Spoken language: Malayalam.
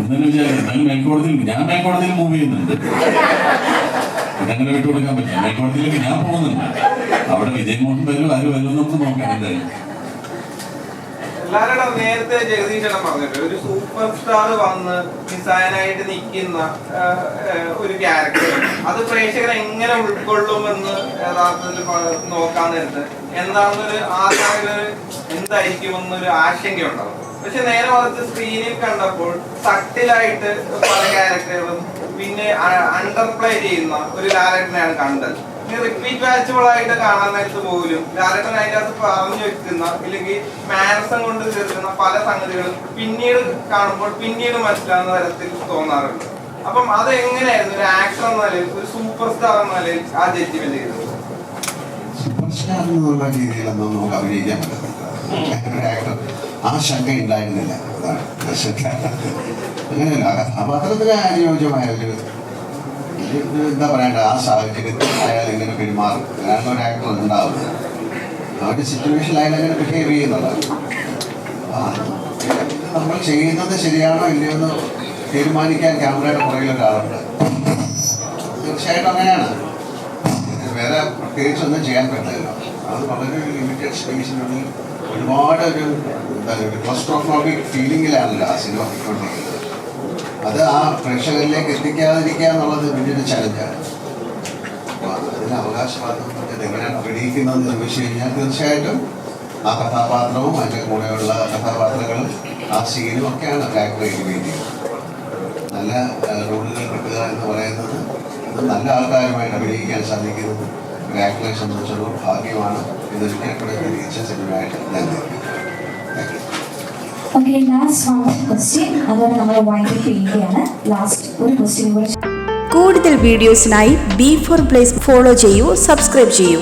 എന്നാലും വിചാരിക്കും എന്നാലും മേൽക്കോടതിയിൽ ഞാൻ മേൽക്കോടതിയിൽ മൂവ് ചെയ്യുന്നുണ്ട് അങ്ങനെ വിട്ടുകൊടുക്കാൻ പറ്റില്ല മേൽക്കോടതിയിലേക്ക് ഞാൻ പോകുന്നുണ്ട് അവിടെ വിജയമോഹൻ വരും ആര് വരും നമുക്ക് നോക്കാം എന്തായാലും നേരത്തെ ജഗദീശനം പറഞ്ഞിട്ട് ഒരു സൂപ്പർ സ്റ്റാർ വന്ന് നിസ്സായനായിട്ട് നിൽക്കുന്ന ഒരു ക്യാരക്ടർ അത് പ്രേക്ഷകർ എങ്ങനെ ഉൾക്കൊള്ളുമെന്ന് യഥാർത്ഥത്തിൽ നോക്കാൻ നേരത്ത് എന്താണെന്നൊരു ആദ്യം എന്തായിരിക്കും എന്നൊരു ഉണ്ടാവും പക്ഷെ നേരെ മറിച്ച് സ്ക്രീനിൽ കണ്ടപ്പോൾ സട്ടിലായിട്ട് പല ക്യാരക്ടറുകളും പിന്നെ അണ്ടർപ്ലേ ചെയ്യുന്ന ഒരു ലാലേട്ടനെയാണ് കണ്ടത്. റിപ്പീറ്റ് വാച്ചബിൾ ആയിട്ട് കാണാൻ നേരത്ത് പോലും ലാലേട്ടൻ അതിന്റെ അകത്ത് പറഞ്ഞു വെക്കുന്ന ഇല്ലെങ്കിൽ മാനസം കൊണ്ട് തീർക്കുന്ന പല സംഗതികളും പിന്നീട് കാണുമ്പോൾ പിന്നീട് മനസ്സിലാവുന്ന തരത്തിൽ തോന്നാറുണ്ട്. അപ്പം അത് എങ്ങനെയായിരുന്നു ഒരു ആക്ടർ എന്ന നിലയിൽ ഒരു സൂപ്പർ സ്റ്റാർ എന്ന നിലയിൽ ആ ജഡ്ജിമെന്റ് ചെയ്തത്? എന്നുള്ള രീതിയിലൊന്നും നമുക്ക് അഭിനയിക്കാൻ പറ്റത്തില്ല. ആ ശങ്ക ഉണ്ടായിരുന്നില്ല അതാണ് അങ്ങനെയല്ല കഥാപാത്രത്തിന് അനുയോജ്യമായ ഒരു എന്താ പറയണ്ട? ആ സാഹചര്യത്തിൽ അയാൾ ഇങ്ങനെ പെരുമാറും. കാരണം ഒരു ആക്ടർ ഉണ്ടാവും ആ ഒരു സിറ്റുവേഷനിൽ ബിഹേവ് ചെയ്യുന്നുള്ളത് നമ്മൾ ചെയ്യുന്നത് ശരിയാണോ ഇല്ലയോ എന്ന് തീരുമാനിക്കാൻ ക്യാമറയുടെ പുറകിൽ ഒരാളുണ്ട് തീർച്ചയായിട്ടും അങ്ങനെയാണ്. വേറെ പ്രത്യേകിച്ച് ഒന്നും ചെയ്യാൻ പറ്റില്ല. അത് വളരെ ലിമിറ്റഡ് സ്പേസിനുള്ളിൽ ഒരുപാട് ഒരു ക്ലസ്ട്രോഫോബിക് ഫീലിങ്ങിലാണല്ലോ ആ സിനിമ പോയിക്കൊണ്ടിരിക്കുന്നത്. അത് ആ പ്രേക്ഷകരിലേക്ക് എത്തിക്കാതിരിക്കുക എന്നുള്ളത് വലിയൊരു ചലഞ്ചാണ് അപ്പോൾ അതിന് അവകാശവാദം എങ്ങനെയാണ് അഭിനയിക്കുന്നതെന്ന് ചോദിച്ചു കഴിഞ്ഞാൽ തീർച്ചയായിട്ടും ആ കഥാപാത്രവും അതിന്റെ കൂടെയുള്ള കഥാപാത്രങ്ങളും ആ സീനും ഒക്കെയാണ് ഫാക്ടറി ചെയ്യുന്നത് നല്ല റോഡുകൾ കിട്ടുക എന്ന് പറയുന്നത് അത് നല്ല ആൾക്കാരുമായിട്ട് അഭിനയിക്കാൻ സാധിക്കുന്നത് ബാക്കിലെ സംബന്ധിച്ചിടത്തോളം ഭാഗ്യമാണ്. ഇതൊരിക്കൽ കൂടെ തിരിച്ച സിനിമയായിട്ട് ഞാൻ. ഓക്കെ ലാസ്റ്റ് വൺ ക്വസ്റ്റ്യൻ അതോടെ നമ്മൾ വൈൻഡപ്പ് ചെയ്യുകയാണ് ലാസ്റ്റ് ഒരു ക്വസ്റ്റ്യൻ കൂടി കൂടുതൽ വീഡിയോസിനായി ബി ഫോർ പ്ലേസ് ഫോളോ ചെയ്യൂ സബ്സ്ക്രൈബ് ചെയ്യൂ.